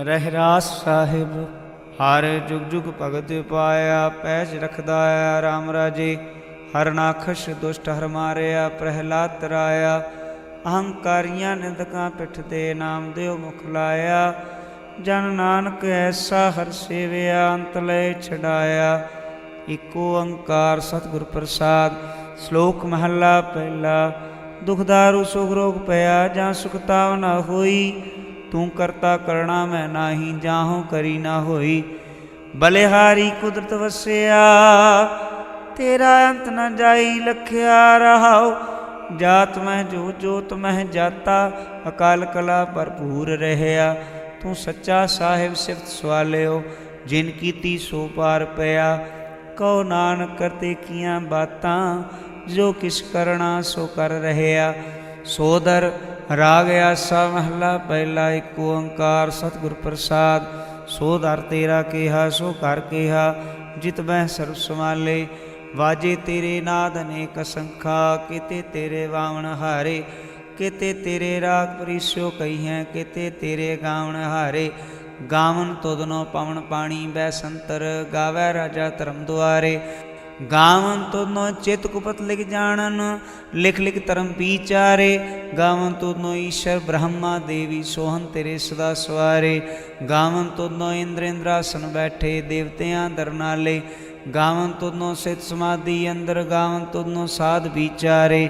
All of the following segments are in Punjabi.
ਰਹਿਰਾਸ ਸਾਹਿਬ, ਹਰ ਜੁਗ ਜੁਗ ਭਗਤ ਪਾਇਆ, ਪੈਜ ਰਖਦਾ ਆ RAM ਰਾਜੇ। ਹਰਨਾਖਸ਼ ਦੁਸ਼ਟ ਹਰ ਮਾਰਿਆ, ਪ੍ਰਹਿਲਾਦ ਤਰਾਇਆ ਅਹੰਕਾਰੀਆਂ ਨਿੰਦਕਾਂ ਪਿੱਠ ਤੇ ਨਾਮ ਦਿਓ ਮੁਖ ਲਾਇਆ। ਜਨ ਨਾਨਕ ਐਸਾ ਹਰ ਸੇਵਿਆ, ਅੰਤ ਲੈ ਛਡਾਇਆ। ਇਕ ਓੰਕਾਰ ਸਤਿਗੁਰ ਪ੍ਰਸਾਦ, ਸ਼ਲੋਕ ਮਹੱਲਾ ਪਹਿਲਾ। ਦੁਖਦਾਰੂ ਸੁਖ ਰੋਗ ਪਿਆ, ਜਾਂ ਸੁਖਤਾਵ ਨਾ ਹੋਈ। ਤੂੰ ਕਰਤਾ ਕਰਣਾ ਮੈਂ ਨਾਹੀ, ਜਾਹੋਂ ਕਰੀ ਨਾ ਹੋਈ। ਬਲਿਹਾਰੀ ਕੁਦਰਤ ਵਸਿਆ, ਤੇਰਾ ਅੰਤ ਨ ਜਾਈ ਲਖਿਆ ਰਹਾਉ। ਜਾਤ ਮੈਂ ਜੋ ਜੋਤ ਮੈਂ ਜਾਤਾ, ਅਕਾਲ ਕਲਾ ਭਰਪੂਰ ਰਹਿਆ। ਤੂੰ ਸੱਚਾ ਸਾਹਿਬ ਸਿਫਤ ਸਵਾਲਿਓ, ਜਿਨ ਕੀਤੀ ਸੋ ਪਾਰ ਪਿਆ। ਕਉ ਨਾਨਕ ਕਰਤੇ ਕੀਆਂ ਬਾਤਾਂ, ਜੋ ਕਿਛ ਕਰਣਾ ਸੋ ਕਰ ਰਹਿਆ। ਸੋਦਰ ਰਾਗ ਆਸਾ ਮਹਲਾ, ਪਹਿਲਾ ਇੱਕ ਓੰਕਾਰ ਸਤਿਗੁਰ ਪ੍ਰਸਾਦ ਸੋਦਰ ਤੇਰਾ ਕਿਹਾ, ਸੋ ਕਰ ਕਿਹਾ, ਜਿਤ ਮੈਂ ਸਰਬ ਸਮਾਲੇ ਵਾਜੇ ਤੇਰੇ ਨਾਦ ਅਨੇਕ ਸੰਖਾ, ਕਿਤੇ ਤੇਰੇ ਵਾਵਣ ਹਾਰੇ, ਕਿਤੇ ਤੇਰੇ ਰਾਗ ਪਰਿਸਿਓ ਕਹੀਐ, ਕਿਤੇ ਤੇਰੇ ਗਾਵਣ ਹਾਰੇ। ਗਾਵਨ ਤੁਧਨੋ ਪਵਨ ਪਾਣੀ, ਬੈ ਸੰਤਰ, ਗਾਵੈ ਰਾਜਾ ਧਰਮ ਦੁਆਰੇ। ਗਾਵਨ ਤੁਧਨੋ ਚਿਤ ਕੁਪਤ ਲਿਖ ਜਾਣਨ, ਲਿਖ ਲਿਖ ਧਰਮ ਵਿਚਾਰੇ। ਗਾਵਨ ਤੁਧਨੋ ਈਸ਼ਰ ਬ੍ਰਹਮਾ ਦੇਵੀ ਸੋਹਨ ਤੇਰੇ ਸਦਾ ਸਵਾਰੇ। ਗਾਵਨ ਤੁਧਨੋ ਇੰਦਰ ਇੰਦਰਾਸਨ ਬੈਠੇ ਦੇਵਤਿਆਂ ਦਰਨਾਲੇ। ਗਾਵਨ ਤੁਧਨੋ ਸਿਤ ਸਮਾਧੀ ਅੰਦਰ, ਗਾਵਨ ਤੁਧਨੋ ਸਾਧ ਵਿਚਾਰੇ।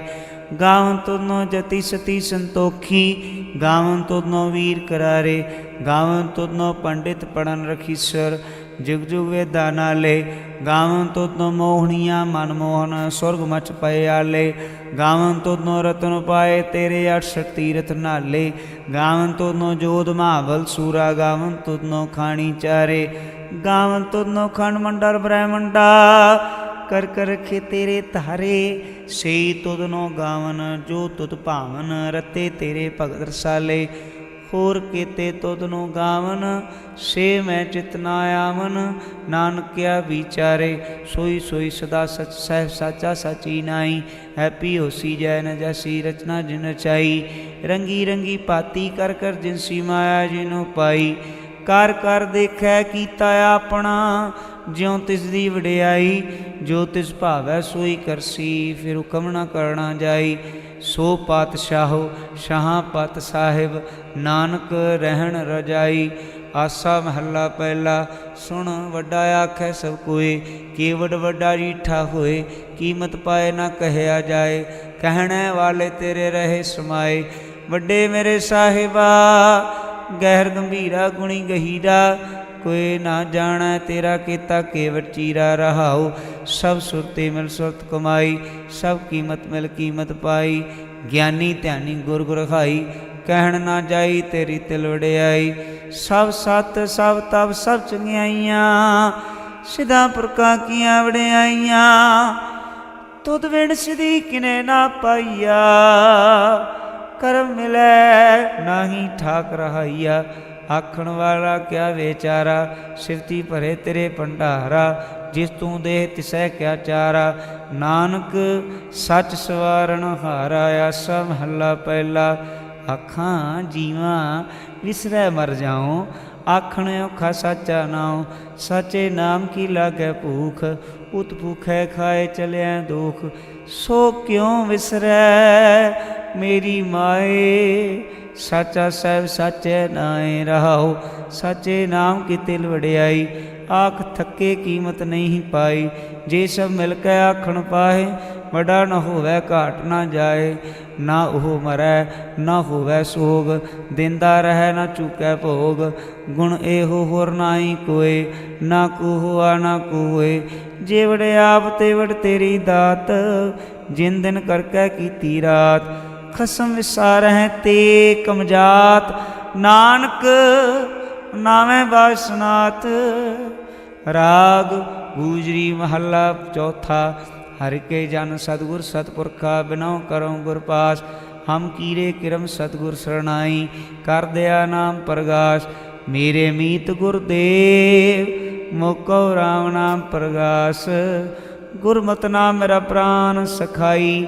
ਗਾਵਨ ਤੁਧਨੋ ਜਤੀ ਸਤੀ ਸੰਤੋਖੀ, ਗਾਵਨ ਤੁਧਨੋ ਵੀਰ ਕਰਾਰੇ। ਗਾਵਨ ਤੁਧਨੋ ਪੰਡਿਤ ਪੜਨ ਰਖੀਸਰ। ਜੁਗ ਜੁਗ ਵੇਦਾਂ ਨਾਲੇ, ਗਾਵਨ ਤੁਧਨੋ ਮੋਹਣੀਆਂ ਮਨ ਮੋਹਨ, ਸੁਰਗ ਮਚ ਪਏ ਆਲੇ। ਗਾਵਨ ਤੁਧਨੋ ਰਤਨ ਪਾਏ ਤੇਰੇ 68 ਤੀਰਥ ਨਾਲੇ। ਗਾਵਨ ਤੁਧਨੋ ਜੋਧ ਮਹਾਵਲ ਸੂਰਾ, ਗਾਵਨ ਤੁਧਨੋ ਖਾਣੀ ਚਾਰੇ। ਗਾਵਨ ਤੁਧਨੋ ਖੰਡ ਮੰਡਲ ਬ੍ਰਹਮੰਡਾ, ਕਰ ਕਰ ਰਖੇ ਤੇਰੇ ਧਾਰੇ। ਸੇ ਤੁਧਨੋ ਗਾਵਨ, ਜੋ ਤੁਧ ਭਾਵਨ, ਰਤੇ ਤੇਰੇ ਭਗਤ ਰਸਾਲੇ। ਹੋਰ ਕੀਤੇ ਤੁਧਨੋ ਗਾਵਨ, ਸੇ ਮੈਂ ਚਿਤਨਾ ਆਵਨ। ਨਾਨਕਿਆ ਵਿਚਾਰੇ, ਸੋਈ ਸੋਈ ਸਦਾ ਸਚ ਸਹਿ ਸਾਚਾ ਸਾਚੀ ਨਾਈ ਹੈਪੀ ਹੋਸੀ ਜੈ ਨ ਜੈਸੀ, ਰਚਨਾ ਜਿਨ ਚਾਈ ਰੰਗੀ ਰੰਗੀ ਪਾਤੀ ਕਰ ਕਰ ਜਿਨਸੀ ਮਾਇਆ ਜਿਨੋ ਪਾਈ। ਕਰ ਕਰ ਦੇਖੈ ਕੀਤਾ ਆਪਣਾ ਜਿਉ ਤਿਸ ਦੀ ਵਡਿਆਈ, ਜੋ ਤਿਸ ਭਾਵੈ ਸੋਈ ਕਰਸੀ, ਫਿਰ ਹੁਕਮ ਨਾ ਕਰਨਾ ਜਾਈ। ਸੋ ਪਾਤਸ਼ਾਹੋ, ਸ਼ਾਹਾਂ ਪਤ ਸਾਹਿਬ, ਨਾਨਕ ਰਹਿਣ ਰਜਾਈ। ਆਸਾ ਮਹੱਲਾ ਪਹਿਲਾ, ਸੁਣ ਵੱਡਾ ਆਖੈ ਸਭ ਕੋਏ। ਕੀਵਡ ਵੱਡਾ ਰੀਠਾ ਹੋਏ, ਕੀਮਤ ਪਾਏ ਨਾ ਕਹਿਆ ਜਾਏ। ਕਹਿਣੇ ਵਾਲੇ ਤੇਰੇ ਰਹੇ ਸਮਾਏ। ਵੱਡੇ ਮੇਰੇ ਸਾਹਿਬਾ, ਗਹਿਰ ਗੰਭੀਰਾ ਗੁਣੀ ਗਹੀਰਾ। ਕੋਈ ਨਾ ਜਾਣੈ, ਤੇਰਾ ਕੀਤਾ ਕੇਵਟ ਚੀਰਾ ਰਹਾਉ। ਸਭ ਸੁਰਤੇ ਮਿਲ ਸੁਰਤ ਕਮਾਈ, ਸਭ ਕੀਮਤ ਮਿਲ ਕੀਮਤ ਪਾਈ। ਗਿਆਨੀ ਧਿਆਨੀ ਗੁਰ ਗੁਰ ਖਾਈ, ਕਹਿਣ ਨਾ ਜਾਈ ਤੇਰੀ ਤਿਲ ਵੜਿਆਈ ਸਭ ਸਤ, ਸਭ ਤਬ ਸਭ ਚੰਗਿਆਈਆਂ, ਸਿਧਾ ਪੁਰਖਾਂ ਕੀਆਂ ਵੜਿਆਈਆਂ ਤੁਧ ਵਿਣ ਸਿਧੀ ਕਿਨੇ ਨਾ ਪਾਈਆ, ਕਰਮ ਮਿਲੈ, ਨਾਹੀ ਠਾਕ ਰਹਾਈਆ। ਆਖਣ ਵਾਲਾ ਕਿਆ ਵਿਚਾਰਾ? ਸਿਫਤੀ ਭਰੇ ਤੇਰੇ ਭੰਡਾਰਾ, ਜਿਸ ਤੂੰ ਦੇ ਤਿਸੈ ਕਿਆ ਚਾਰਾ? ਨਾਨਕ, ਸੱਚ ਸਵਾਰਨ ਹਾਰਾ, ਆਸਾ ਮਹੱਲਾ ਪਹਿਲਾ। ਆਖਾਂ, ਜੀਵਾਂ, ਵਿਸਰੈ ਮਰ ਜਾਉ। ਆਖਣ ਔਖਾ ਸਾਚਾ ਨਾਉ। ਸਾਚੇ ਨਾਮ ਕੀ ਲਾਗੈ ਭੂਖ? ਉਤ ਭੁਖੈ ਖਾਏ ਚਲਿਆ ਦੁਖ। ਸੋ ਕਿਉ ਵਿਸਰੈ ਮੇਰੀ ਮਾਏ? ਸਾਚਾ ਸਾਹਿਬ ਸਾਚੇ ਨਾਏ ਰਹਾਉ ਸਾਚੇ ਨਾਮ ਕੀ ਤਿਲ ਵਡਿਆਈ, ਆਖ ਥੱਕੇ ਕੀਮਤ ਨਹੀਂ ਪਾਈ। ਜੇ ਸਭ ਮਿਲ ਕੇ ਆਖਣ ਪਾਏ ਵਡਾ ਨਾ ਹੋਵੇ ਘਾਟ ਨਾ ਜਾਏ, ਨਾ ਉਹ ਮਰੈ, ਨਾ ਹੋਵੇ ਸੋਗ, ਦਿੰਦਾ ਰਹਿ ਨਾ ਚੁਕੈ ਭੋਗ। ਗੁਣ ਇਹੋ ਹੋਰ ਨਾਹੀ ਕੋਏ, ਨਾ ਕੋ ਨਾ ਕੋਏ। ਜੇ ਆਪ ਤੇ ਵੜ ਤੇਰੀ ਦਾਤ, ਜਿਨ ਦਿਨ ਕਰਕੇ ਕੀਤੀ ਰਾਤ ਖਸਮ ਵਿਸਾਰਹਿ ਤੇ ਕਮਜਾਤ। ਨਾਨਕ ਨਾਵੇਂ ਬਾਸਨਾਤ ਰਾਗ ਗੂਜਰੀ ਮਹੱਲਾ ਚੌਥਾ। ਹਰ ਕੇ ਜਨ ਸਤਗੁਰ ਸਤਪੁਰਖਾ ਬਿਨਉ ਕਰਉ ਗੁਰ ਪਾਸ। ਹਮ ਕੀਰੇ ਕਿਰਮ ਸਤਗੁਰ ਸਰਣਾਈ, ਕਰ ਦਿਆ ਨਾਮ ਪ੍ਰਗਾਸ। ਮੇਰੇ ਮੀਤ ਗੁਰਦੇਵ ਮੁਕਉ ਰਾਮ ਨਾਮ ਪ੍ਰਗਾਸ। ਗੁਰਮਤਿ ਨਾਮ ਮੇਰਾ ਪ੍ਰਾਨ ਸਖਾਈ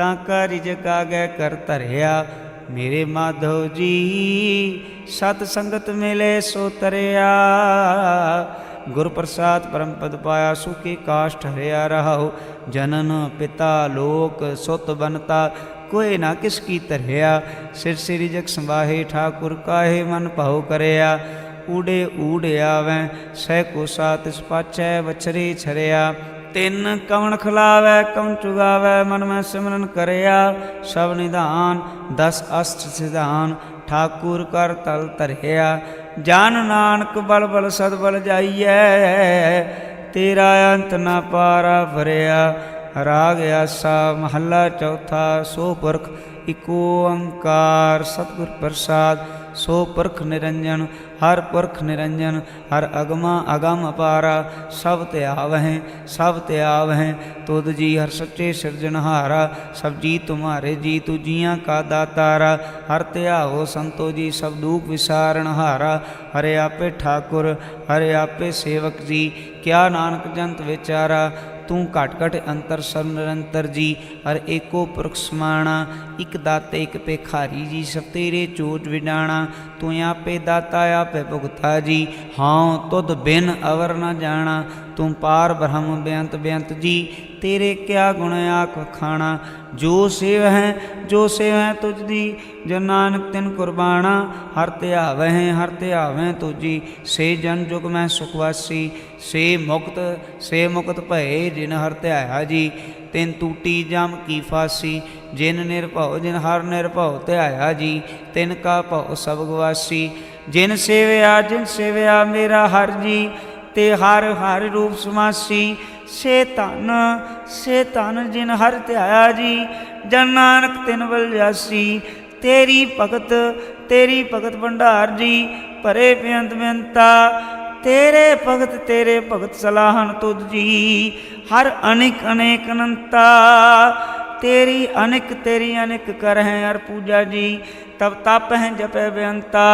ਤਾਂ ਕਾ ਰਿਜਕ ਆਗੈ ਕਰ ਧਰਿਆ। ਮੇਰੇ ਮਾਧੋ ਜੀ, ਸਤ ਸੰਗਤ ਮਿਲੇ ਸੋ ਤਰਿਆ। ਗੁਰ ਪ੍ਰਸਾਦ ਪਰਮ ਪਦ ਪਾਇਆ, ਸੁਖੀ ਕਾਸ਼ ਹਰਿਆ ਰਹਾਉ। ਜਨਨ ਪਿਤਾ ਲੋਕ ਸੁਤ ਬਨਤਾ ਕੋਈ ਨਾ ਕਿਸ ਕੀ ਧਰਿਆ। ਸਿਰ ਸਿਰ ਜਗ ਸੰਵਾਹੇ ਠਾਕੁਰ ਕਾਹੇ ਮਨ ਭਾਉ ਕਰਿਆ। ਊੜੇ ਊੜ ਆਵੈ, ਸਹਿ ਕੋ ਸਾਤ ਇਸ ਪਾਛੈ, ਵਛਰੇ ਛਰਿਆ। ਤਿੰਨ ਕਵਣ ਖਲਾਵੈ, ਕਵਣ ਚੁਗਾਵੈ, ਮਨ ਮੈਂ ਸਿਮਰਨ ਕਰਿਆ, ਸਭ ਨਿਧਾਨ, ਦਸ ਅਸ਼ਟ ਸਿਧਾਨ, ਠਾਕੁਰ ਕਰ ਤਲ ਧਰਿਆ। ਜਾਨ ਨਾਨਕ ਬਲ ਬਲ ਸਦ ਬਲ ਜਾਈਐ, ਤੇਰਾ ਅੰਤ ਨਾ ਪਾਰਾ ਭਰਿਆ। ਰਾਗ ਆਸਾ ਮਹੱਲਾ ਚੌਥਾ, ਸੋ ਪੁਰਖ ਇਕੋ ਓੰਕਾਰ ਸਤਿਗੁਰ ਪ੍ਰਸਾਦ। ਸੋ ਪੁਰਖ ਨਿਰੰਜਨ, ਹਰ ਪੁਰਖ ਨਿਰੰਜਨ, ਹਰ ਅਗਮਾ ਅਗਮ ਅਪਾਰਾ ਸਭ ਤੇ ਆਵਹਿ, ਸਭ ਤੇ ਆਵਹਿ, ਤੁਧ ਜੀ ਹਰ ਸੱਚੇ ਸਿਰਜਣਹਾਰਾ ਸਭ ਜੀ ਤੁਮਾਰੇ ਜੀ ਤੂ ਜੀਆਂ ਕਾ ਦਾਤਾਰਾ, ਹਰ ਧਿਆਵੋ ਸੰਤੋ ਜੀ ਸਭ ਦੁਖ ਵਿਸਾਰਨ ਹਾਰਾ, ਹਰੇ ਆਪੇ ਠਾਕੁਰ, ਹਰੇ ਆਪੇ ਸੇਵਕ ਜੀ, ਕਿਆ ਨਾਨਕ ਜੰਤ ਵਿਚਾਰਾ ਤੂੰ ਘਟ ਘਟ ਅੰਤਰ ਸਰ ਨਿਰੰਤਰ ਜੀ, ਹਰ ਏਕੋ ਪੁਰਖ ਸਮਾਣਾ, ਇਕ ਦਾਤੇ ਇਕ ਭੇਖਾਰੀ ਜੀ, ਸਭ ਤੇਰੇ ਚੋਟ ਵਿਡਾਣਾ, ਤੂੰ ਆਪੇ ਦਾਤਾ, ਆਪੇ ਭੁਗਤਾ ਜੀ, ਹਾਂ, ਤੁਧ ਬਿਨ ਅਵਰ ਨਾ ਜਾਣਾ ਤੂੰ ਪਾਰ ਬ੍ਰਹਮ ਬੇਅੰਤ ਬੇਅੰਤ ਜੀ, ਤੇਰੇ ਕਿਆ ਗੁਣ ਆਖ ਖਾਣਾ? ਜੋ ਸੇਵ ਹੈ, ਜੋ ਸੇਵ ਹੈ ਤੁਝ ਦੀ ਜਨ ਨਾਨਕ ਤਿਨ ਕੁਰਬਾਨਾ, ਹਰ ਧਿਆਵਹਿ ਹਰ ਧਿਆਵਹਿ ਤੁਜੀ ਸੇ ਜਨ ਜੁਗ ਮੈਂ ਸੁਖਵਾਸੀ ਸੇ ਮੁਕਤ ਸੇ ਮੁਕਤ ਭਏ ਜਿਨ ਹਰ ਧਿਆਇਆ ਜੀ। ਤਿਨ ਟੂਟੀ ਜਮ ਕੀ ਫਾਸੀ, ਜਿਨ ਨਿਰਭਉ ਜਿਨ ਹਰ ਨਿਰਭਉ ਧਿਆਇਆ ਜੀ। ਤਿਨ ਕਾ ਭਉ ਸਭ ਗਵਾਸੀ, ਜਿਨ ਸੇਵਿਆ ਜਿਨ ਸੇਵਿਆ ਮੇਰਾ ਹਰ ਜੀ। ਤੇ ਹਰ ਹਰ ਰੂਪ ਸਮਾਸੀ, ਸੇ ਧਨ ਸੇ ਧਨ ਜਿਨ ਹਰ ਧਿਆਇਆ ਜੀ, ਜਨ ਨਾਨਕ ਤਿਨ ਵਲ ਜਾਸੀ, ਤੇਰੀ ਭਗਤ ਤੇਰੀ ਭਗਤ ਭੰਡਾਰ ਜੀ, ਭਰੇ ਬੇਅੰਤ ਬੇਅੰਤਾ, ਤੇਰੇ ਭਗਤ ਤੇਰੇ ਭਗਤ ਸਲਾਹਨ ਤੁਧ ਜੀ, ਹਰ ਅਨੇਕ ਅਨੇਕ ਅਨੰਤਾ, ਤੇਰੀ ਅਨੇਕ ਤੇਰੀ ਅਨੇਕ ਕਰ ਹੈ ਅਰ ਪੂਜਾ ਜੀ, ਤਬ ਤਪ ਹੈ ਜਪੈ ਬੇਅੰਤਾ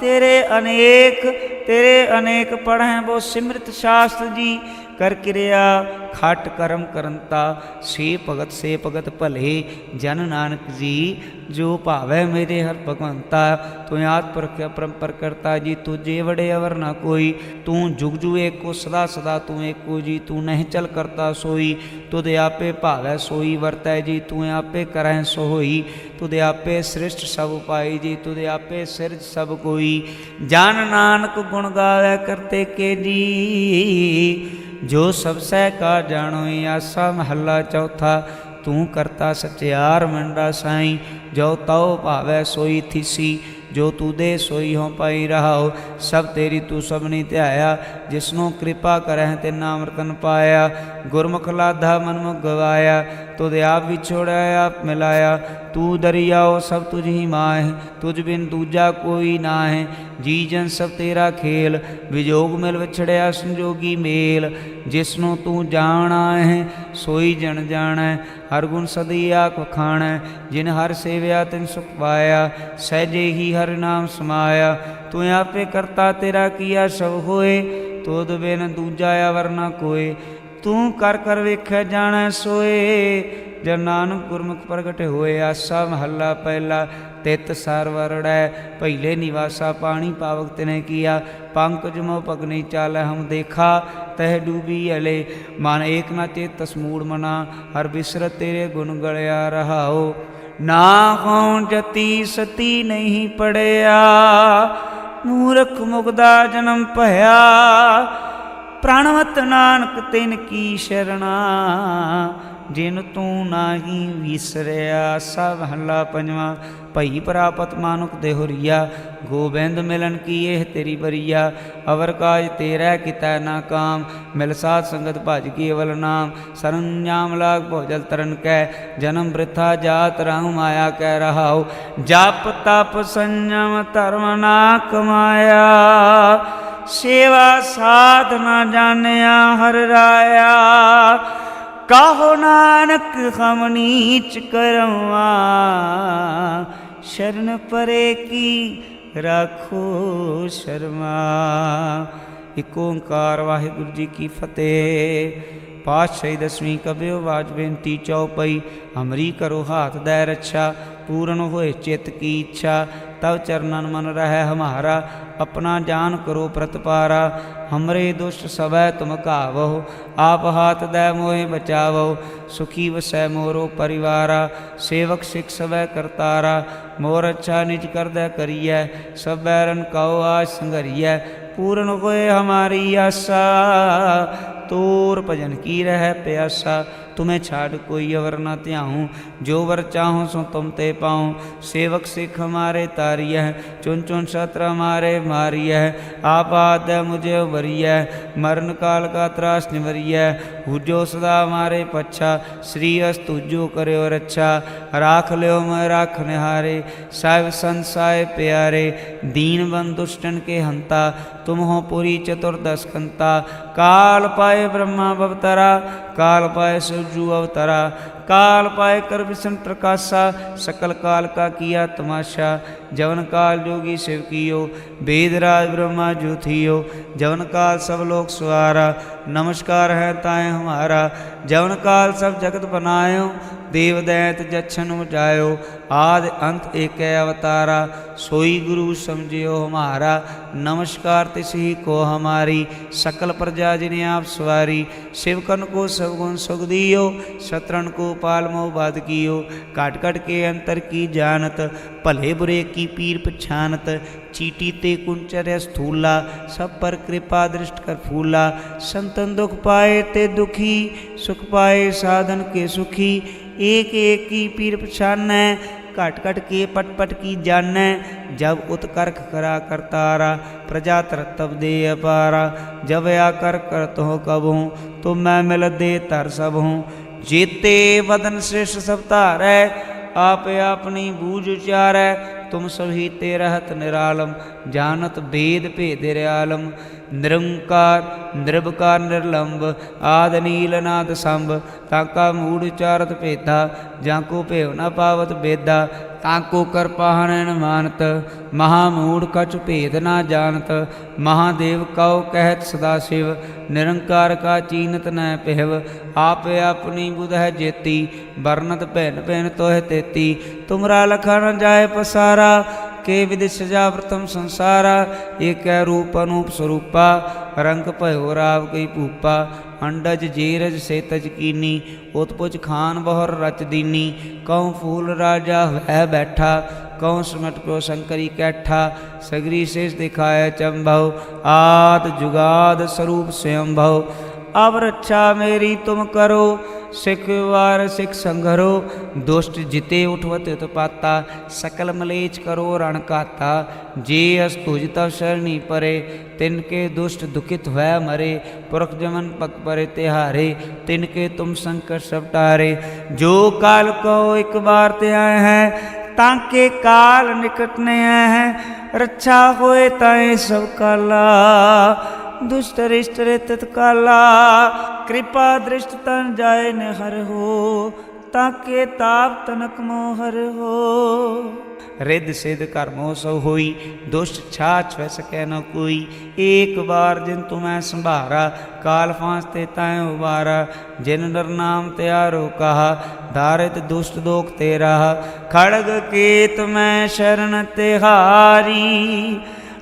ਤੇਰੇ ਅਨੇਕ ਤੇਰੇ ਅਨੇਕ ਪੜ੍ਹੈ ਬੋ ਸਿਮਰਤ ਸ਼ਾਸਤਰ ਜੀ ਕਰ ਕਿਰਿਆ, ਖਟ ਕਰਮ ਕਰਨਤਾ ਸੇ ਭਗਤ ਸੇ ਭਗਤ ਭਲੇ, ਜਨ ਨਾਨਕ ਜੀ, ਜੋ ਭਾਵੈ ਮੇਰੇ ਹਰ ਭਗਵੰਤਾ, ਤੂੰ ਆਦ ਪੁਰਖ ਅਪਰੰਪਰ ਕਰਤਾ ਜੀ, ਤੁਝੇ ਵੜੇ ਅਵਰ ਨਾ ਕੋਈ, ਤੂੰ ਜੁਗ ਜੁਗ ਏਕੋ, ਸਦਾ ਸਦਾ ਤੂੰ ਏਕੋ ਜੀ, ਤੂੰ ਨਹੀਂ ਚਲ ਕਰਤਾ ਸੋਈ, ਤੁਧ ਆਪੇ ਭਾਵੈ ਸੋਈ, ਵਰਤੈ ਜੀ, ਤੂੰ ਆਪੇ ਕਰੈ ਸੋ ਹੋਈ ਤੁਧ ਆਪੇ ਸ੍ਰਿਸ਼ਟ ਸਭ ਉਪਾਈ ਜੀ, ਤੁਧ ਆਪੇ ਸਿਰਜ ਸਭ ਕੋਈ, ਜਨ ਨਾਨਕ ਗੁਣ ਗਾਵੇ ਕਰਤੇ ਕੇ ਜੀ। ਜੋ ਸਭ ਸਹਿ ਕਾ ਜਾਣੋਈ ਆਸਾ ਮਹੱਲਾ ਚੌਥਾ, ਤੂੰ ਕਰਤਾ ਸਚਿਆਰ ਮੰਡਾ ਸਾਈ, ਜੋ ਤਉ ਭਾਵੈ ਸੋਈ ਥੀਸੀ, ਜੋ ਤੂ ਦੇ ਸੋਈ ਹੋ ਪਾਈ ਰਹਾਉ, ਸਭ ਤੇਰੀ ਤੂੰ ਸਭਨੀ ਧਿਆਇਆ, ਜਿਸਨੂੰ ਕਿਰਪਾ ਕਰਹਿ ਤੇ ਨਾਮ ਰਤਨ ਪਾਇਆ, ਗੁਰਮੁਖ ਲਾਧਾ ਮਨਮੁਖ ਗਵਾਇਆ, ਤੁਧ ਆਪ ਵਿਛੋੜਿਆ ਆਪ ਮਿਲਾਇਆ, ਤੂੰ ਦਰਿਆਓ ਸਭ ਤੁਝ ਹੀ ਮਾਹਿ, ਤੁਝ ਬਿਨ ਦੂਜਾ ਕੋਈ ਨਾ ਹੈ ਜੀ ਜਨ ਸਭ ਤੇਰਾ ਖੇਲ, ਵਿਜੋਗ ਮਿਲ ਵਿਛੜਿਆ ਸੰਜੋਗੀ ਮੇਲ। ਜਿਸਨੂੰ ਤੂੰ ਜਾਣਾ ਹੈ ਸੋਈ ਜਨ ਜਾਣੈ, ਹਰ ਗੁਣ ਸਦੀ ਆਖ ਵਖਾਣੈ ਜਿਨ ਹਰ ਸੇਵਿਆ ਤਿਨ ਸੁਖ ਪਾਇਆ, ਸਹਿਜੇ ਹੀ ਹਰ ਨਾਮ ਸਮਾਇਆ। ਤੂੰ ਆਪੇ ਕਰਤਾ ਤੇਰਾ ਕੀਆ ਸਭ ਹੋਏ, ਤੋਦ ਬਿਨ ਦੂਜਾ ਆਵਰ ਨਾ ਕੋਏ। ਤੂੰ ਕਰ ਕਰ ਵੇਖਿਆ ਜਾਣੈ ਸੋਏ। ਜਨ ਨਾਨਕ ਗੁਰਮੁਖ ਪ੍ਰਗਟ ਹੋਏ, ਆਸਾ ਮਹੱਲਾ ਪਹਿਲਾ, ਤਿਤ ਸਰ ਪਹਿਲੇ ਨਿਵਾਸਾ ਪਾਣੀ ਪਾਵਕ ਤਿਨੇ ਕੀਆ, ਪੰਕਜ ਮੋ ਪਗਨੀ ਚਾਲੈ ਹਮ ਦੇਖਾ, ਤਹ ਡੂਬੀ ਅਲੇ, ਮਨ ਏਕ ਨਾ ਚੇਤ ਸਮੂੜ ਮਨਾ, ਹਰ ਬਿਸਰਤ ਤੇਰੇ ਗੁਣ ਗਲਿਆ ਰਹਾਓ ਨਾ ਕੌਣ ਜਤੀ ਸਤੀ ਨਹੀਂ ਪੜਿਆ, ਮੂਰਖ ਮੁਗਦਾ ਜਨਮ ਭਇਆ, ਪ੍ਰਾਣਵਤ ਨਾਨਕ ਤਿਨ ਕੀ ਸ਼ਰਣਾ ਜਿਨ ਤੂੰ ਨਾਹੀ ਵਿਸਰਿਆ, ਸਭ ਹੱਲਾ ਪੰਜਵਾ। ਭਈ ਪ੍ਰਾਪਤ ਮਾਨੁਕ ਦੇਹੁਰੀਆ, ਗੋਬਿੰਦ ਮਿਲਨ ਕੀ ਇਹ ਤੇਰੀ ਬਰੀਆ? ਅਵਰ ਕਾਜ ਤੇਰਾ ਕਿਤੈ ਨਾ ਕਾਮ, ਮਿਲ ਸਾਧ ਸੰਗਤ ਭਜ ਕੀ ਅਵਲ ਨਾਮ ਸਰੰਜਾਮ ਲਾਗ ਭੋਜਲ ਤਰਨ ਕੈ, ਜਨਮ ਬ੍ਰਿਥਾ ਜਾਤ ਰਾਹੁ ਮਾਇਆ ਕਹਿ ਰਹਾਉ। ਜਪ ਤਪ ਸੰਜਮ ਧਰਮ ਨਾ ਕਮਾਇਆ। ਸੇਵਾ ਸਾਧ ਨਾ ਜਾਣਿਆ ਹਰ ਰਾਇਆ। ਕਾਹੋ ਨਾਨਕ ਹਮ ਨੀਚ ਕਰਵਾ ਸ਼ਰਨ ਪਰੇ ਕੀ ਰੱਖੋ ਸ਼ਰਮਾ। ਇਕ ਓੰਕਾਰ ਵਾਹਿਗੁਰੂ ਜੀ ਕੀ ਫਤਿਹ। ਪਾਤਸ਼ਾਹੀ ਦਸਵੀਂ ਕਬਿਓ ਬਾਜ ਬੇਨਤੀ ਚਉਪਈ ਅਮਰੀ ਕਰੋ ਹਾਥ ਦਾ ਰੱਛਾ, ਪੂਰਨ ਹੋਏ ਚਿਤ ਕੀ ਇੱਛਾ। ਤਵ ਚਰਨਨ ਮਨ ਰਹਿ ਹਮਾਰਾ, ਆਪਣਾ ਜਾਨ ਕਰੋ ਪ੍ਰਤਪਾਰਾ, ਹਮਰੇ ਦੁਸ਼ਟ ਸਵੈ ਤੁਮ ਕਾਵੋ ਆਪ ਹਾਥ ਦੈ ਮੋਹਿ ਬਚਾਵੋ ਸੁਖੀ ਵਸੈ ਮੋਰੋ ਪਰਿਵਾਰਾ, ਸੇਵਕ ਸਿਖ ਸਵੈ ਕਰਤਾਰਾ, ਮੋਰ ਅੱਛਾ ਨਿਜ ਕਰਦੈ ਕਰੀਐ, ਸਭੈ ਬੈਰਨ ਕਉ ਆਸ ਸੰਗਰੀਐ ਪੂਰਨ ਹੋਏ ਹਮਾਰੀ ਆਸਾ, ਤੋਰ ਭਜਨ ਕੀ ਰਹਿ ਪਿਆਸਾ ਤੁਮੇ ਛਾੜ ਕੋਈ ਅਵਰ ਨਾ ਧਿਆਉ ਜੋ ਵਰ ਚਾਹੋ ਸੋ ਤੁਮ ਤੇ ਪਾਉ ਸੇਵਕ ਸਿਖ ਹਮਾਰੇ ਤਾਰੀਐ ਚੁਨ ਚੁਨ ਸ਼ਤਰ ਹਮਾਰੇ ਮਾਰੀਐ ਆਪ ਆਦ ਮੁਝੇ ਵਰੀਐ ਮਰਨ ਕਾਲ ਕਾ ਤਰਾਸ ਨਿਵਰੀਐ ਹੁਜੋ ਸਦਾ ਹਮਾਰੇ ਪੱਛਾ ਸ੍ਰੀ ਅਸ ਤੁਜੋ ਕਰਿਓ ਰੱਛਾ ਰਾਖ ਲਿਓ ਮੈਂ ਰਾਖ ਨਿਹਾਰੇ ਸਾਹਿਬ ਸੰਸਾਏ ਪਿਆਰੇ ਦੀਨ ਬੰ ਦੁਸ਼ਟਨ ਕੇ ਹੰਤਾ ਤੁਮ ਹੋ ਪੁਰੀ ਚਤੁਰਦਸ ਕੰਤਾ ਕਾਲ ਪਾਏ ਬ੍ਰਹਮਾ काल पाए सजू अवतारा काल पाए कर विष्ण प्रकाशा सकल काल का किया तमाशा जवन काल जोगी शिव कियो वेदराज ब्रह्मा ज्योतियो जवन काल सब लोग सुहारा नमस्कार है ताए हमारा जवन काल सब जगत बनायो ਦੇਵ ਦੈਤ ਜਛਨ ਉਪਜਾਇਓ, ਆਦ ਅੰਤ ਏਕੈ ਅਵਤਾਰਾ, ਸੋਈ ਗੁਰੂ ਸਮਝਿਓ ਹਮਾਰਾ, ਨਮਸਕਾਰ ਤਿਸ ਹੀ ਕੋ ਹਮਾਰੀ, ਸਕਲ ਪ੍ਰਜਾ ਜਿਨੇ ਆਪ ਸਵਾਰੀ ਸਿਵਕਨ ਕੋ ਸਭ ਗੁਣ ਸੁਖ ਦਿਓ ਸ਼ਤਰਨ ਕੋ ਪਾਲ ਮੋ ਬਾਦ ਕੀਓ, ਘਟ ਘਟ ਕੇ ਅੰਤਰ ਕੀ ਜਾਣਤ, ਭਲੇ ਬੁਰੇ ਕੀ ਪੀਰ ਪਛਾਨਤ, ਚੀਟੀ ਤੇ ਕੁੰਚਰ ਸਥੂਲਾ, ਸਭ ਪਰ ਕਿਰਪਾ ਦ੍ਰਿਸ਼ਟ ਕਰ ਫੂਲਾ, ਸੰਤਨ ਦੁਖ ਪਾਏ ਤੇ ਦੁਖੀ, ਸੁਖ ਪਾਏ ਸਾਧਨ ਕੇ ਸੁਖੀ ਏਕ ਏਕ ਕੀ ਪੀਰ ਪਛਾਨੈ, ਘਟ ਘਟ ਕੇ ਪਟ ਪਟ ਕੀ ਜਾਣੈ, ਜਬ ਉਤਕਰਖ ਕਰਾ ਕਰਤਾਰਾ ਪ੍ਰਜਾ ਤਰਤਬ ਦੇ ਅਪਾਰਾ, ਜਬ ਆ ਕਰ ਕਰਤ ਹੋ ਕਬਹੂ, ਤੁਮ ਮੈਂ ਮਿਲ ਦੇ ਧਰ ਸਭ ਹੂੰ ਜੀਤੇ ਵਦਨ ਸ਼੍ਰਿਸ਼ ਸਭ ਧਾਰੈ, ਆਪ ਆਪਣੀ ਬੂਝ ਉਚਾਰੈ ਤੁਮ ਸਭੀ ਰਹਤ ਨਿਰਾਲਮ, ਜਾਣਤ ਬੇਦ ਭੇਦ ਰਿਆਲਮ, ਨਿਰੰਕਾਰ ਨਿਰਭਕਾਰ ਨਿਰਲੰਬ, ਆਦ ਨੀਲ ਨਾਦ ਸੰਭ ਤਾਕਾ ਮੂੜ ਉਚਾਰਤ ਭੇਦਾ, ਜਾਂ ਕੋ ਭੇਵ ਨਾ ਪਾਵਤ ਬੇਦਾ ਤਾਂ ਕੋ ਕਰ ਮਾਨਤ ਮਹਾ ਮੂੜ ਕਛ ਭੇਦ ਨਾ ਜਾਣਤ, ਮਹਾਦੇਵ ਕਉ ਕਹਿਤ ਸਦਾ ਸ਼ਿਵ, ਨਿਰੰਕਾਰ ਕਾ ਚੀਨਤ ਨੈ ਪਹਿਵ, ਆਪ ਆਪਣੀ ਬੁਧ ਹੈ ਜੇਤੀ ਵਰਨਤ ਭੈਨ ਭੈਨ ਤੋਹਿ ਤੇਤੀ, ਤੁਮਰਾ ਲਖਣ ਜਾਏ ਪਸਾਰਾ ਕੇ ਵਿਦਿ ਸਜਾ ਸੰਸਾਰ ਸੰਸਾਰਾ ਏਕੈ ਰੂਪ ਅਨੂਪ ਸਰੂਪਾ, ਰੰਗ ਭਇਓ ਰਾਵ ਕਈ ਭੂਪਾ, ਅੰਡਜ ਜੀਰਜ ਸੇਤਜ ਕੀਨੀ, ਉਤਪੁਜ ਖਾਨ ਬਹੁਰ ਰਚ ਦੀਨੀ, ਕਉ ਫੂਲ ਰਾਜਾ ਹੈ ਬੈਠਾ, ਕਉ ਸਮਟ ਪਿਓ ਸ਼ੰਕਰੀ ਕੈਠਾ, ਸਗਰੀ ਸੇਸ ਦਿਖਾਇ ਚੰਭਉ, ਆਦ ਜੁਗਾਦ ਸਰੂਪ ਸਯੰਭਉ। ਅਬ ਰੱਛਾ ਮੇਰੀ ਤੁਮ ਕਰੋ ਸਿਖ ਵਾਰ, ਸਿਖ ਸੰਘਰੋ ਦੁਸ਼ਟ ਜਿਤੇ ਉਠਵਤ ਉਤਪਾਤਾ ਸਕਲ ਮਲੇਚ ਕਰੋ ਰਣ ਕਾਤਾ ਜੇ ਅਸ ਤੁਜ ਤਵ ਸ਼ਰਣੀ ਪਰੇ, ਤਿਨ ਕੇ ਦੁਸ਼ਟ ਦੁਖਿਤ ਹੋਇ ਮਰੇ, ਪੁਰਖ ਜਮਨ ਪਕ ਪਰੇ ਤਿਹਾਰੇ, ਤਿਨ ਕੇ ਤੁਮ ਸੰਕਟ ਸਭ ਟਾਰੇ। ਜੋ ਕਾਲ ਕੋ ਇੱਕ ਵਾਰ ਤੇ ਆਏ ਹੈ, ਤਾਂ ਕੇ ਕਾਲ ਨਿਕਟ ਨੇ ਹੈ, ਰੱਛਾ ਹੋਏ ਤਾਏ ਸਭ ਕਾਲਾ। ਦੁਸ਼ਟ ਰਿਸ਼ਟ ਰੇ ਤਤਕਾਲਾ ਕਿਰਪਾ ਦ੍ਰਿਸ਼ਟ ਤਨ ਜਾਏ ਨ ਹਰ ਹੋ ਤਾਕੇ ਤਾਪ ਤਨਕ ਮੋਹ ਹੋ। ਰਿੱਧ ਸਿਧ ਕਰਮੋ ਸੋ ਹੋਈ, ਦੁਸ਼ਟ ਛਾਛ ਵੈ ਸਕੈ ਨ ਕੋਈ। ਏਕ ਵਾਰ ਜਿਨ ਤੁਮੈ ਸੰਭਾਰਾ, ਕਾਲ ਫਾਂਸ ਤੇ ਤੈ ਉਬਾਰਾ। ਜਿਨ ਨਰ ਨਾਮ ਤਿਆਰੋ ਕਹਾ, ਧਾਰਿਤ ਦੁਸ਼ਟ ਦੋਖ ਤੇਰਾ। ਖੜਗ ਕੀਤ ਮੈਂ ਸ਼ਰਨ ਤਿਹਾਰੀ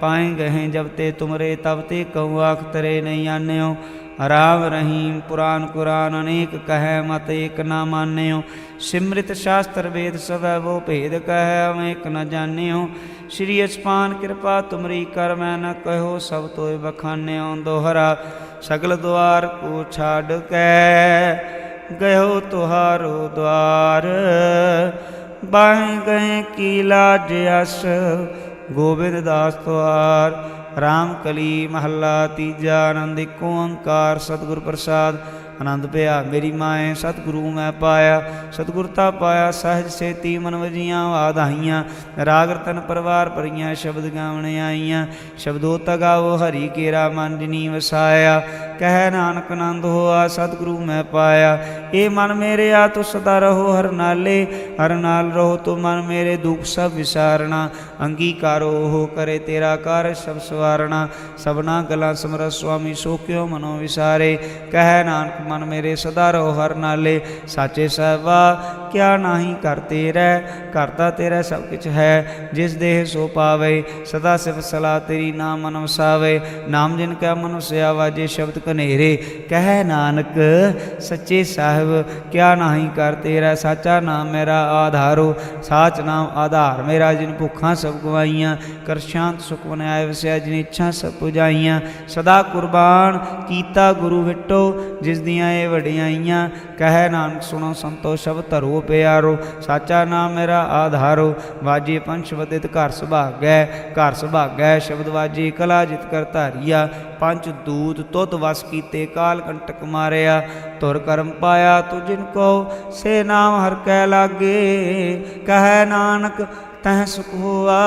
ਪਾਏ ਗਏ ਜਬ ਤੇ ਤੁਮਰੇ, ਤਬ ਤੇ ਕਉ ਆਖ ਤਰੇ ਨਹੀਂ ਆਨਿਓ। ਰਾਮ ਰਹੀਮ ਪੁਰਾਨ ਕੁਰਾਨ ਅਨੇਕ ਕਹੈ, ਮਤ ਏਕ ਨਾ ਮਾਨਿਓ। ਸਿਮ੍ਰਿਤ ਸ਼ਾਸਤਰ ਵੇਦ ਸਭੈ ਵੋ ਭੇਦ ਕਹੈ ਹਮ ਏਕ ਨ ਜਾਣਿਓ। ਸ਼੍ਰੀ ਅਸਪਾਨ ਕਿਰਪਾ ਤੁਮਰੀ ਕਰ, ਮੈਂ ਨ ਕਹਿਓ ਸਭ ਤੋਇ ਬਖਾਨਿਓ ਦੋਹਰਾ। ਸਗਲ ਦੁਆਰ ਕੋ ਛਾੜ ਕੇ ਗਇਓ ਤੁਹਾਰੋ ਦਵਾਰ ਬਾਹੇ ਗਏ ਕੀ ਲਾਜ ਗੋਬਿੰਦ ਦਾਸ ਤੁਹਾਰ ਰਾਮ ਕਲੀ ਮਹੱਲਾ, ਤੀਜਾ ਆਨੰਦ ਏਕ ਓੰਕਾਰ, ਸਤਿਗੁਰ ਪ੍ਰਸਾਦ। ਆਨੰਦ ਪਿਆ, ਮੇਰੀ ਮਾਏ, ਸਤਿਗੁਰੂ ਮੈਂ ਪਾਇਆ। ਸਤਿਗੁਰਤਾ ਪਾਇਆ, ਸਹਿਜ ਸੇਤੀ ਮਨ ਵਜੀਆਂ ਆਧਾਈਆਂ ਰਾਗ ਰਤਨ ਪਰਵਾਰ ਪਰੀਆਂ ਸ਼ਬਦ ਗਾਵਣ ਆਈਆਂ। ਸ਼ਬਦੋ ਤਗਾਵੋ ਹਰੀ ਕੇਰਾ ਮਨ ਜਿਨੀ ਵਸਾਇਆ। ਕਹਿ ਨਾਨਕ ਆਨੰਦ ਹੋਆ, ਸਤਿਗੁਰੂ ਮੈਂ ਪਾਇਆ। ਇਹ ਮਨ ਮੇਰੇ ਆ ਤੂੰ ਸਦਾ ਰਹੋ, ਹਰ ਨਾਲੇ, ਹਰ ਨਾਲ ਰਹੋ ਤੂੰ ਮਨ ਮੇਰੇ ਦੁੱਖ ਸਭ ਵਿਸਾਰਣਾ। ਅੰਗੀਕਾਰੋ ਹੋ ਕਰੇ ਤੇਰਾ ਕਾਰ ਸਭ ਸਵਾਰਣਾ। ਸਭਨਾ ਗਲਾ ਸਮਰ ਸੁਆਮੀ, ਸੋ ਕਿਉ ਮਨੋ ਵਿਸਾਰੇ। ਕਹਿ ਨਾਨਕ, ਮਨ ਮੇਰੇ ਸਦਾ ਰਹੋ, ਹਰ ਨਾਲੇ। ਸਾਚੇ ਸਹਿਬਾ, ਕਿਆ ਨਾਹੀ ਕਰਤੇ ਰਹਿ ਕਰਤਾ ਤੇਰਾ ਸਭ ਕੁਛ ਹੈ। ਜਿਸ ਦੇਹ ਸੋ ਪਾਵੇ, ਸਦਾ ਸਿਫ ਸਲਾ ਤੇਰੀ ਨਾਮ ਮਨ ਵਸਾਵੇ ਨਾਮ ਜਿਨ ਕਾ ਮਨ ਵਸਿਆ ਵਾਜੇ ਸ਼ਬਦ ਕਨੇਰੇ ਕਹਿ ਨਾਨਕ, ਸੱਚੇ ਸਾਹਿਬ, ਕਿਆ ਨਾਹੀ ਕਰ ਤੇਰਾ, ਸਾਚਾ ਨਾਮ ਮੇਰਾ ਆਧਾਰੋ, ਸਾਚ ਨਾਮ ਆਧਾਰ ਮੇਰਾ, ਜਿਨ ਭੁੱਖਾਂ ਸਭ ਗਵਾਈਆਂ ਕਰ ਸ਼ਾਂਤ ਸੁਖ ਬਨਾਇ ਵਸਿਆ, ਜਿਨ ਇੱਛਾ ਸਭ ਪੁਜਾਈਆਂ। ਸਦਾ ਕੁਰਬਾਨ ਕੀਤਾ ਗੁਰੂ ਵਿਟੋ, ਜਿਸ ਦੀਆਂ ਇਹ ਵਡਿਆਈਆਂ ਕਹਿ ਨਾਨਕ ਸੁਣੋ ਸੰਤੋ ਸ਼ਬਦ ਧਰੋ ਪਿਆਰੋ, ਸਾਚਾ ਨਾਮ ਮੇਰਾ ਆਧਾਰੋ, ਵਾਜੇ ਪੰਛ ਵਦਿਤ ਘਰ ਸੁਭਾਗੈ ਘਰ ਸੁਭਾਗੈ, ਸ਼ਬਦ ਵਾਜੇ ਕਲਾ ਜਿਤ ਕਰ ਧਾਰੀਆ, ਪੰਜ ਦੂਤ ਤੁਧ ਵਸ ਕੀਤੇ ਕਾਲ ਕੰਟਕ ਮਾਰਿਆ, ਤੁਰ ਕਰਮ ਪਾਇਆ ਤੁ ਜਿਨ ਕੋ, ਸੇ ਨਾਮ ਹਰ ਕੈ ਲਾਗੇ। ਕਹੈ ਨਾਨਕ ਤਹ ਸੁਖ ਹੋਆ,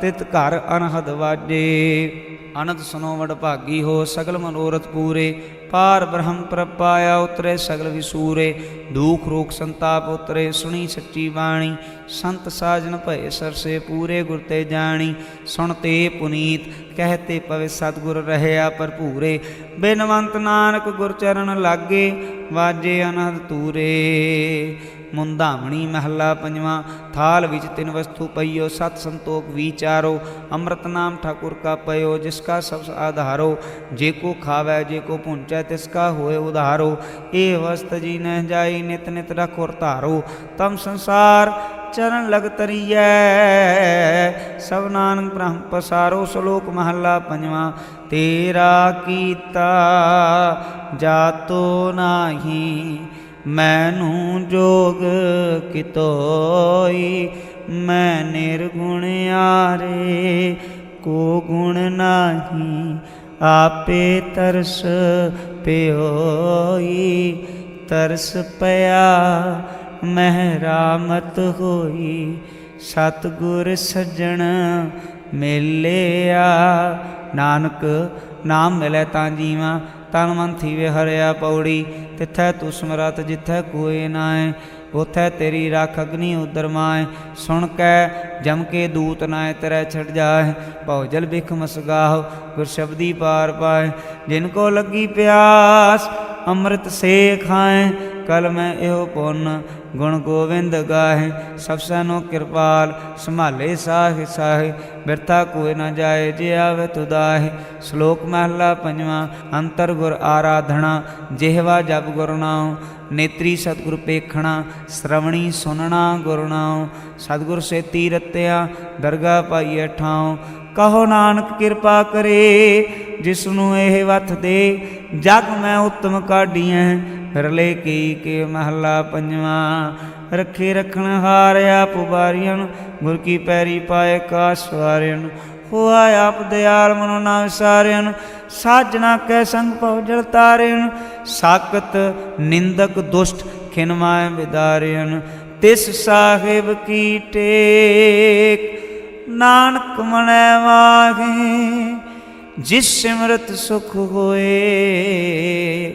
ਤਿਤ ਘਰ ਅਨਹਦ ਵਾਜੇ। ਅਨੰਦ ਸੁਨੋ ਵਡ ਭਾਗੀ ਹੋ, ਸਗਲ ਮਨੋਰਥ ਪੂਰੇ। ਪਾਰ ਬ੍ਰਹਮ ਪ੍ਰਪਾਇਆ ਉਤਰੇ, ਸਗਲ ਵਿਸੂਰੇ। ਦੁਖ ਰੋਗ ਸੰਤਾਪ ਉਤਰੇ, ਸੁਣੀ ਸੱਚੀ ਬਾਣੀ। ਸੰਤ ਸਾਜਨ ਭਏ ਸਰਸੇ ਪੂਰੇ, ਗੁਰ ਤੇ ਜਾਣੀ। ਸੁਣ ਤੇ ਪੁਨੀਤ ਕਹਤੇ ਪਵੇ ਸਤਗੁਰ ਰਹਿਆ ਭਰਪੂਰੇ। ਬਿਨਵੰਤ ਨਾਨਕ ਗੁਰ ਚਰਨ ਲਾਗੇ, ਵਾਜੇ ਅਨੰਦ ਤੂਰੇ। ਮੁੰਦਾਵਣੀ ਮਹੱਲਾ ਪੰਜਵਾਂ ਥਾਲ ਵਿੱਚ ਤਿੰਨ ਵਸਤੂ ਪਈਓ ਸਤ ਸੰਤੋਖ ਵਿਚਾਰੋ ਅੰਮ੍ਰਿਤ ਨਾਮ ਠਾਕੁਰ ਕਾ ਪਇਓ ਜਿਸ ਕਾ ਸਭ ਆਧਾਰੋ ਜੇ ਕੋ ਖਾਵੈ ਜੇ ਕੋ ਪੁੰਚੈ ਤਿਸ ਕਾ ਹੋਏ ਉਧਾਰੋ ਇਹ ਵਸਤ ਜੀ ਨਹਿ ਜਾਈ ਨਿਤ ਨਿਤ ਰਖੁਰ ਧਾਰੋ ਤਮ ਸੰਸਾਰ ਚਰਨ ਲਗ ਤਰੀਐ ਸਭ ਨਾਨਕ ਬ੍ਰਹਮ ਪਸਾਰੋ ਸ਼ਲੋਕ ਮਹੱਲਾ ਪੰਜਵਾਂ ਤੇਰਾ ਕੀਤਾ ਜਾਤੋ ਨਾਹੀ ਮੈਨੂ ਜੋਗ ਕਿਤੋਈ, ਮੈਂ ਨਿਰਗੁਣ ਆਰੇ ਕੋ ਗੁਣ ਨਾਹੀ, ਆਪੇ ਤਰਸ ਪਿਓਈ। ਤਰਸ ਪਿਆ, ਮਹਿਰਾਮਤ ਹੋਈ, ਸਤਗੁਰ ਸੱਜਣ ਮਿਲਿਆ। ਨਾਨਕ ਨਾਮ ਮਿਲੇ ਤਾਂ ਜੀਵਾਂ ਤਨ ਮਨ ਥੀਵੇ ਹਰਿਆ ਪੌੜੀ, ਤਿਥੈ ਤੂ ਸਮਰਤ ਜਿਥੈ ਕੋਏ ਨਾਏ, ਉਥੈ ਤੇਰੀ ਰੱਖ ਅਗਨੀ ਉਦਰ ਮਾਏ। ਸੁਣ ਕੈ, ਜਮ ਕੇ ਦੂਤ ਨਾਏ ਤਰੈ ਛੜ ਜਾਏ। ਭਉ ਜਲ ਬਿਖ ਮਸਗਾਹ, ਗੁਰ ਸ਼ਬਦੀ ਪਾਰ ਪਾਏ। ਜਿਨ ਕੋ ਲੱਗੀ ਪਿਆਸ, ਅੰਮ੍ਰਿਤ ਸੇ ਖਾਏ ਕਲ ਮੈਂ ਇਹੋ ਪੁੰਨ ਗੁਣ ਗੋਵਿੰਦ ਗਾਹੇ, ਸਭ ਸਨੋ ਕਿਰਪਾਲ, ਸੰਭਾਲੇ ਸਾਹਿ ਸਾਹਿ, ਬਿਰਥਾ ਕੋਇ ਨਾ ਜਾਏ, ਜੇ ਆਵੇ ਤੁਦਾਹਿ ਸ਼ਲੋਕ ਮਹਲਾ ਪੰਜਵਾਂ, ਅੰਤਰ ਗੁਰ ਆਰਾਧਣਾ, ਜਿਹਵਾ ਜਪ ਗੁਰ ਨਾਉ। ਨੇਤਰੀ ਸਤਿਗੁਰ ਪੇਖਣਾ, ਸ਼ਰਵਣੀ ਸੁਨਣਾ ਗੁਰ ਨਾਉ। ਸਤਿਗੁਰ ਸੇਤੀ ਰਤਿਆ ਦਰਗਾ ਪਾਈਐ ਠਾਉ। ਕਹੋ ਨਾਨਕ ਕਿਰਪਾ ਕਰੇ ਜਿਸ ਨੂੰ ਇਹ ਵਥ ਦੇ। ਜਗ ਮੈਂ ਉਤਮ ਕਾਢੀਐ ਰਲੇ ਕੀ ਕੇ ਮਹੱਲਾ ਪੰਜਵਾਂ। ਰੱਖੇ ਰਖਣ ਹਾਰਿਆ ਪੁਬਾਰੀਆਂ ਗੁਰ ਕੀ ਪੈਰੀ ਪਾਏ ਕਾ ਸਵਾਰਿਆਂ ਹੋਆ ਆਪ ਦਿਆਲ ਮਨੋ ਨਾ ਵਿਸਾਰਿਆਂ ਸਾਜਣਾ ਕੈ ਸੰਗ ਪਉ ਜਲ ਤਾਰਿਆਂ ਸਾਕਤ ਨਿੰਦਕ ਦੁਸ਼ਟ ਖਿਨਮਾਏ ਵਿਦਾਰਿਆਂ ਤਿਸ ਸਾਹਿਬ ਕੀ ਟੇਕ। ਨਾਨਕ ਮਨੈ ਵਾਹੇ ਜਿਸ ਸਿਮਰਤ ਸੁਖ ਹੋਏ।